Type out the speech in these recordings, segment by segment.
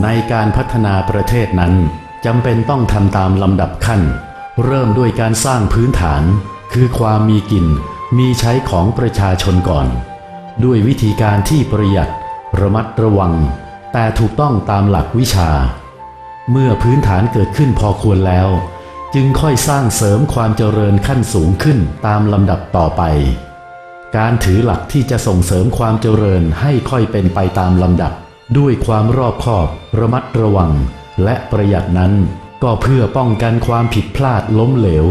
ในการพัฒนาประเทศนั้นจำเป็นต้องทำตามลำดับขั้น เริ่มด้วยการสร้างพื้นฐาน คือความมีกิน มีใช้ของประชาชนก่อน ด้วยวิธีการที่ประหยัด ระมัดระวัง แต่ถูกต้องตามหลักวิชา เมื่อพื้นฐานเกิดขึ้นพอควรแล้ว จึงค่อยสร้างเสริมความเจริญขั้นสูงขึ้นตามลำดับต่อไป การถือหลักที่จะส่งเสริมความเจริญให้ค่อยเป็นไปตามลำดับ ด้วยความรอบคอบ ระมัดระวัง และประหยัดนั้น ก็เพื่อป้องกันความผิดพลาดล้มเหลว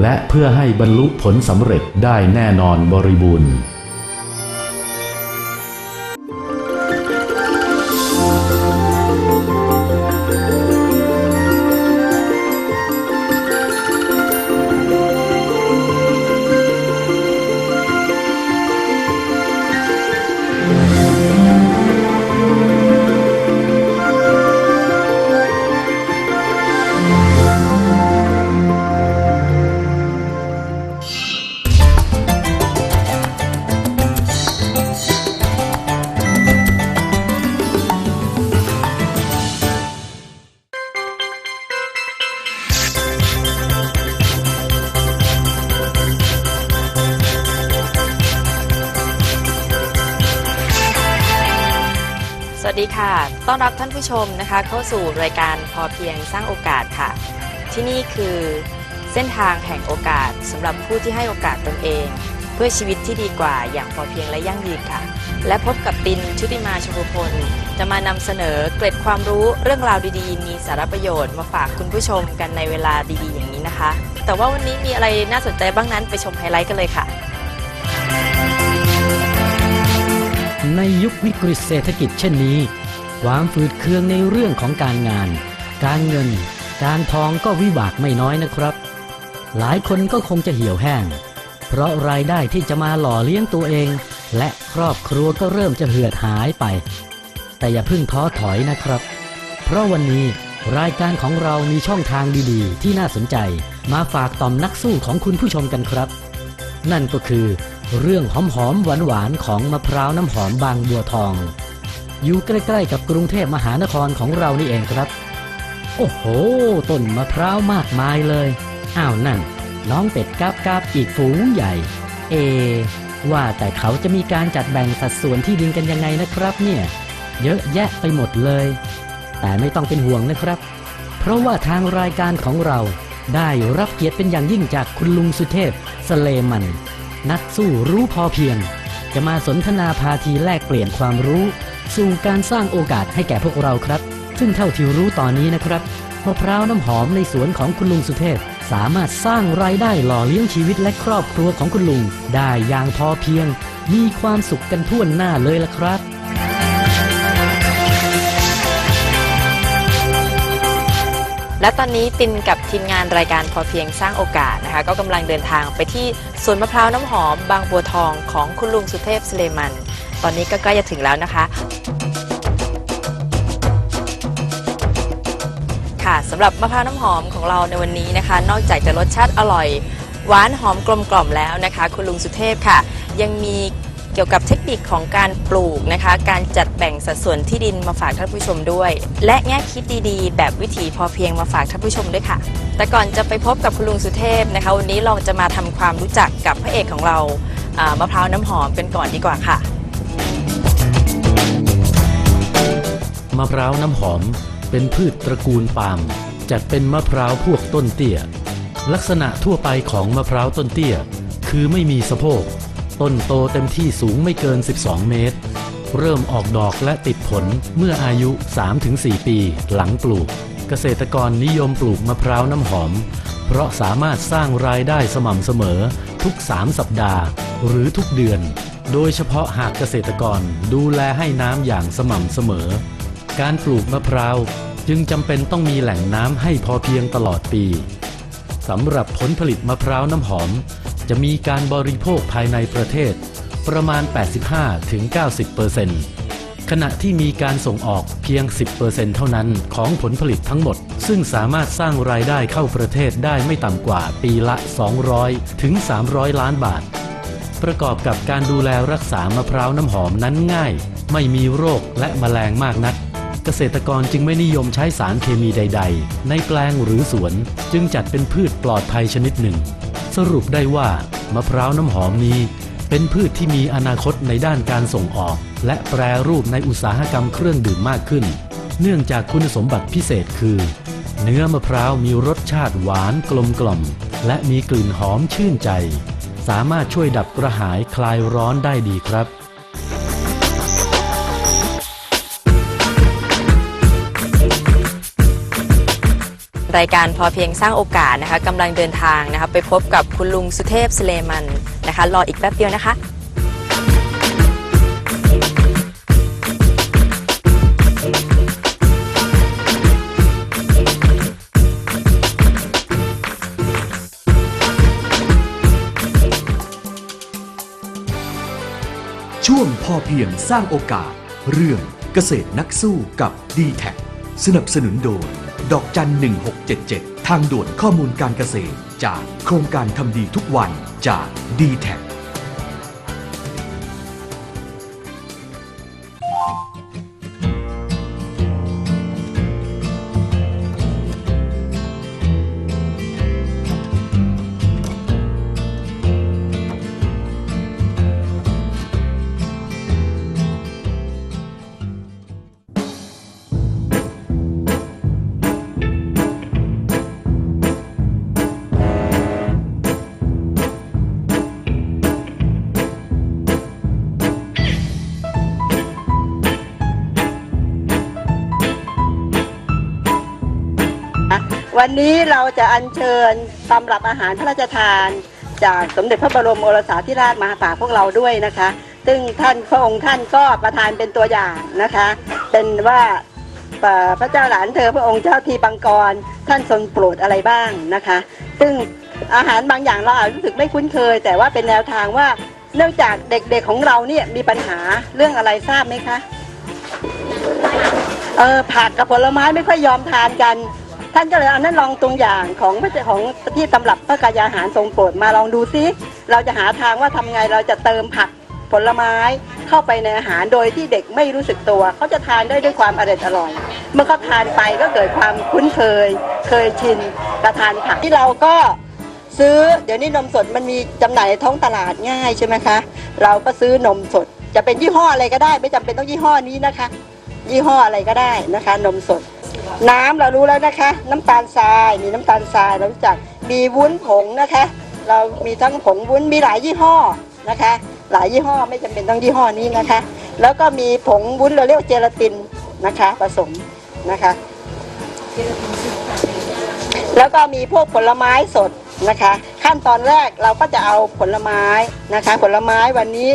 และเพื่อให้บรรลุผลสำเร็จได้แน่นอนบริบูรณ์ ดีค่ะ ต้อนรับท่านผู้ชมนะคะ เข้าสู่รายการพอเพียงสร้างโอกาสค่ะ ที่นี่คือเส้นทางแห่งโอกาสสำหรับผู้ที่ให้โอกาสตนเอง เพื่อชีวิตที่ดีกว่าอย่างพอเพียงและยั่งยืนค่ะ และพบกับตินชุติมาชมพล จะมานำเสนอเกร็ดความรู้เรื่องราวดีๆ มีสาระประโยชน์มาฝากคุณผู้ชมกันในเวลาดีๆ อย่างนี้นะคะ แต่ว่าวันนี้มีอะไรน่าสนใจบ้างนั้นไปชมไฮไลท์กันเลยค่ะ ในยุควิกฤตเศรษฐกิจเช่นนี้ ความฝืดเคืองในเรื่องของการงาน การเงิน การทองก็วิบากไม่น้อยนะครับ หลายคนก็คงจะเหี่ยวแห้ง เพราะรายได้ที่จะมาหล่อเลี้ยงตัวเอง และครอบครัวก็เริ่มจะเหือดหายไป แต่อย่าเพิ่งท้อถอยนะครับ เพราะวันนี้รายการของเรามีช่องทางดีๆ ที่น่าสนใจ มาฝากต่อมนักสู้ของคุณผู้ชมกันครับ นั่นก็คือ เรื่องหอมๆหวานๆของมะพร้าวน้ำหอมบางบัวทอง อยู่ใกล้ๆกับกรุงเทพมหานครของเรานี่เองครับ โอ้โห ต้นมะพร้าวมากมายเลย อ้าวนั่น น้องเป็ดกาบกาบอีกฝูงใหญ่ เอ ว่าแต่เขาจะมีการจัดแบ่งสัดส่วนที่ดินกันยังไงนะครับ เนี่ย เยอะแยะไปหมดเลย แต่ไม่ต้องเป็นห่วงนะครับ เพราะว่าทางรายการของเราได้รับเกียรติเป็นอย่างยิ่งจากคุณลุงสุเทพสเลมัน นักสู้รู้พอเพียง จะมาสนทนาพาทีแลกเปลี่ยนความรู้ สู่การสร้างโอกาสให้แก่พวกเราครับ ซึ่งเท่าที่รู้ตอนนี้นะครับมะพร้าวน้ำหอมในสวนของคุณลุงสุเทพ สามารถสร้างรายได้หล่อเลี้ยงชีวิตและครอบครัวของคุณลุง ได้อย่างพอเพียง มีความสุขกันทั่วหน้าเลยละครับ และตอนนี้ตินกับทีมงานรายการพอเพียงสร้างโอกาสนะคะ ก็กำลังเดินทางไปที่สวนมะพร้าวน้ำหอม บางบัวทองของคุณลุงสุเทพสเลมัน ตอนนี้ก็ใกล้จะถึงแล้วนะคะ ค่ะสำหรับมะพร้าวน้ำหอมของเราในวันนี้นะคะ นอกจากจะรสชาติอร่อย หวานหอมกลมกล่อมแล้วนะคะ คุณลุงสุเทพค่ะ ยังมี กี่ยวกับเทคนิคของการปลูกนะคะ การจัดแบ่งสัดส่วนที่ดินมาฝากท่านผู้ชมด้วย และแง่คิดดีๆ แบบวิถีพอเพียงมาฝากท่านผู้ชมด้วยค่ะ แต่ก่อนจะไปพบกับคุณลุงสุเทพนะคะ วันนี้เราจะมาทำความรู้จักกับพระเอกของเราอ่ามะพร้าวน้ำหอมกันก่อนดีกว่าค่ะมะพร้าวน้ำหอมเป็นพืชตระกูลปาล์มจัดเป็นมะพร้าวพวกต้นเตี้ย ลักษณะทั่วไปของมะพร้าวต้นเตี้ย คือไม่มีสะโพก ต้นโตเต็มที่สูงไม่เกิน 12 เมตร เริ่มออกดอกและติดผลเมื่ออายุ 3-4 ปีหลังปลูก เกษตรกรนิยมปลูกมะพร้าวน้ำหอม เพราะสามารถสร้างรายได้สม่ำเสมอทุก 3 สัปดาห์ หรือทุกเดือน โดยเฉพาะหากเกษตรกรดูแลให้น้ำอย่างสม่ำเสมอ การปลูกมะพร้าวจึงจำเป็นต้องมีแหล่งน้ำให้พอเพียงตลอดปีสำหรับผลผลิตมะพร้าวน้ำหอม จะมีการบริโภคภายในประเทศ ประมาณ 85-90%ขณะที่มีการส่งออกเพียง 10%เท่านั้นของผลผลิตทั้งหมด ซึ่งสามารถสร้างรายได้เข้าประเทศได้ไม่ต่ำกว่าปีละ 200 ถึง 300 ล้านบาท ประกอบกับการดูแลรักษามะพร้าวน้ำหอมนั้นง่าย ไม่มีโรคและแมลงมากนักเกษตรกรจึงไม่นิยมใช้สารเคมีใด ๆ ในแปลงหรือสวน จึงจัดเป็นพืชปลอดภัยชนิดหนึ่ง สรุปได้ว่ามะพร้าวน้ำหอมนี้เป็นพืชที่มีอนาคตในด้านการส่งออก และแปรรูปในอุตสาหกรรมเครื่องดื่มมากขึ้น เนื่องจากคุณสมบัติพิเศษคือ เนื้อมะพร้าวมีรสชาติหวานกลมกล่อม และมีกลิ่นหอมชื่นใจ สามารถช่วยดับกระหายคลายร้อนได้ดีครับ รายการพอเพียงสร้างโอกาสนะคะกำลังเดินทางนะคะไปพบกับคุณลุงสุเทพสเลมันนะคะ รออีกแป๊บเดียวนะคะ ช่วงพอเพียงสร้างโอกาส เรื่องเกษตรนักสู้กับ d t แทสนับสนุนโดย ดอกจัน 1677 ทางด่วนข้อมูลการเกษตรจากโครงการทำดีทุกวันจาก d t แท วันนี้เราจะอัญเชิญตำรับอาหารพระราชทาน จากสมเด็จพระบรมโอรสาธิราชมาฝากพวกเราด้วยนะคะ ซึ่งท่านพระองค์ท่านก็ประทานเป็นตัวอย่างนะคะ เป็นว่าพระเจ้าหลานเธอพระองค์เจ้าทีปังกร ท่านทรงโปรดอะไรบ้างนะคะ ซึ่งอาหารบางอย่างเราอาจรู้สึกไม่คุ้นเคย แต่ว่าเป็นแนวทางว่าเนื่องจากเด็กๆของเราเนี่ยมีปัญหาเรื่องอะไรทราบไหมคะเออผักกับผลไม้ไม่ค่อยยอมทานกัน ท่านก็เลยเอานั่นลองตรงอย่างของพระเจ้าของที่ตำรับพระกายอาหารทรงโปรดมาลองดูซิ เราจะหาทางว่าทำไงเราจะเติมผักผลไม้เข้าไปในอาหารโดยที่เด็กไม่รู้สึกตัว เขาจะทานได้ด้วยความอร่อยอร่อย เมื่อเขาทานไปก็เกิดความคุ้นเคย เคยชินกับทานผักที่เราก็ซื้อเดี๋ยวนี้นมสดมันมีจำหน่ายในท้องตลาดง่ายใช่ไหมคะ เราก็ซื้อนมสดจะเป็นยี่ห้ออะไรก็ได้ ไม่จำเป็นต้องยี่ห้อนี้นะคะ ยี่ห้ออะไรก็ได้นะคะ นมสด น้ำเรารู้แล้วนะคะ น้ำตาลทรายมีน้ำตาลทรายเรารู้จักมีวุ้นผงนะคะ เรามีทั้งผงวุ้นมีหลายยี่ห้อนะคะ หลายยี่ห้อไม่จำเป็นต้องยี่ห้อนี้นะคะ แล้วก็มีผงวุ้นเราเรียกว่าเจลาตินนะคะผสมนะคะแล้วก็มีพวกผลไม้สดนะคะ ขั้นตอนแรกเราก็จะเอาผลไม้นะคะ ผลไม้วันนี้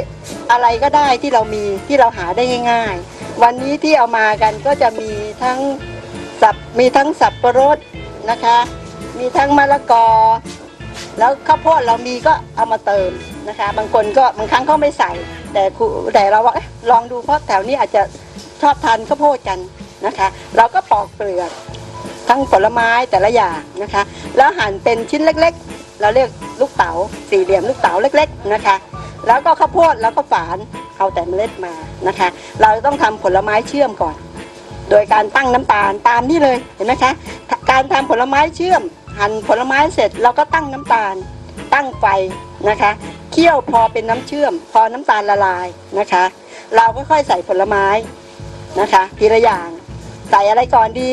อะไรก็ได้ที่เรามีที่เราหาได้ง่าย ๆ วันนี้ที่เอามากันก็จะมีทั้ง สับมีทั้งสับปะรดนะคะ มีทั้งมะละกอ แล้วข้าวโพดเรามีก็เอามาเติมนะคะ บางคนก็บางครั้งเขาไม่ใส่ แต่ครูแต่เราว่าเอ๊ะลองดูเพราะแถวนี้อาจจะชอบทานข้าวโพดกันนะคะ เราก็ปอกเปลือกทั้งผลไม้แต่ละอย่างนะคะ แล้วหั่นเป็นชิ้นเล็กๆ เราเรียกลูกเต๋าสี่เหลี่ยมลูกเต๋าเล็ก ๆนะคะ แล้วก็ข้าวโพดแล้วก็ฝานเอาแต่เมล็ดมานะคะ เราต้องทำผลไม้เชื่อมก่อน โดยการตั้งน้ำตาลตามนี่เลยเห็นไหมคะ การทำผลไม้เชื่อม หั่นผลไม้เสร็จเราก็ตั้งน้ำตาล ตั้งไฟนะคะเคี่ยวพอเป็นน้ำเชื่อม พอน้ำตาลละลายนะคะ เราก็ค่อยใส่ผลไม้นะคะ ทีละอย่างใส่อะไรก่อนดี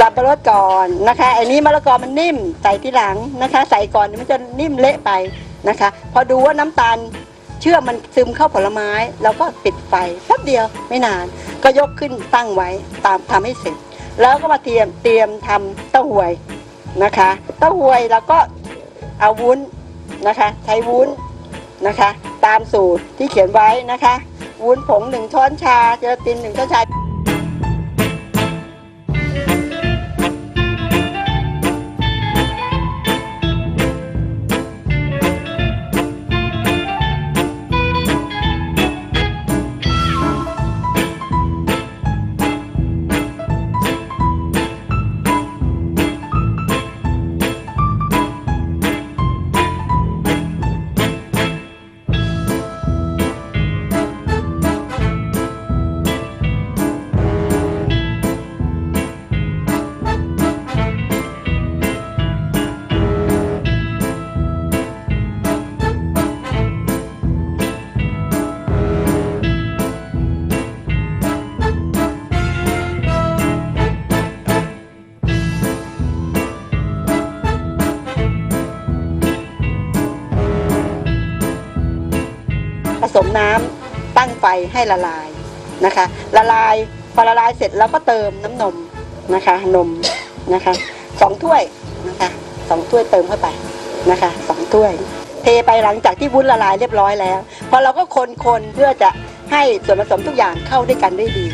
สับปะรดก่อนนะคะ อันนี้มะละกอมันนิ่มใส่ทีหลังนะคะ ใส่ก่อนเดี๋ยวมันจะนิ่มเละไปนะคะ พอดูว่าน้ำตาลเชื่อมันซึมเข้าผลไม้เราก็ปิดไฟแป๊บเดียวไม่นาน ก็ยกขึ้นตั้งไว้ตามทำให้เสร็จ แล้วก็มาเตรียมเตรียมทำเต้าหวยนะคะเต้าหวยเราก็เอาวุ้นนะคะใช้วุ้นนะคะ ตามสูตรที่เขียนไว้นะคะ วุ้นผงหนึ่งช้อนชาเจลาตินหนึ่งช้อนชา มน้ำตั้งไฟให้ละลายนะคะ ละลายพอละลายเสร็จเราก็เติมน้ำนมนะคะ นมนะคะสองถ้วยนะคะสองถ้วยเติมเข้าไปนะคะสองถ้วย เทไปหลังจากที่วุ้นละลายเรียบร้อยแล้ว พอเราก็คนๆเพื่อจะให้ส่วนผสมทุกอย่างเข้าด้วยกันได้ดี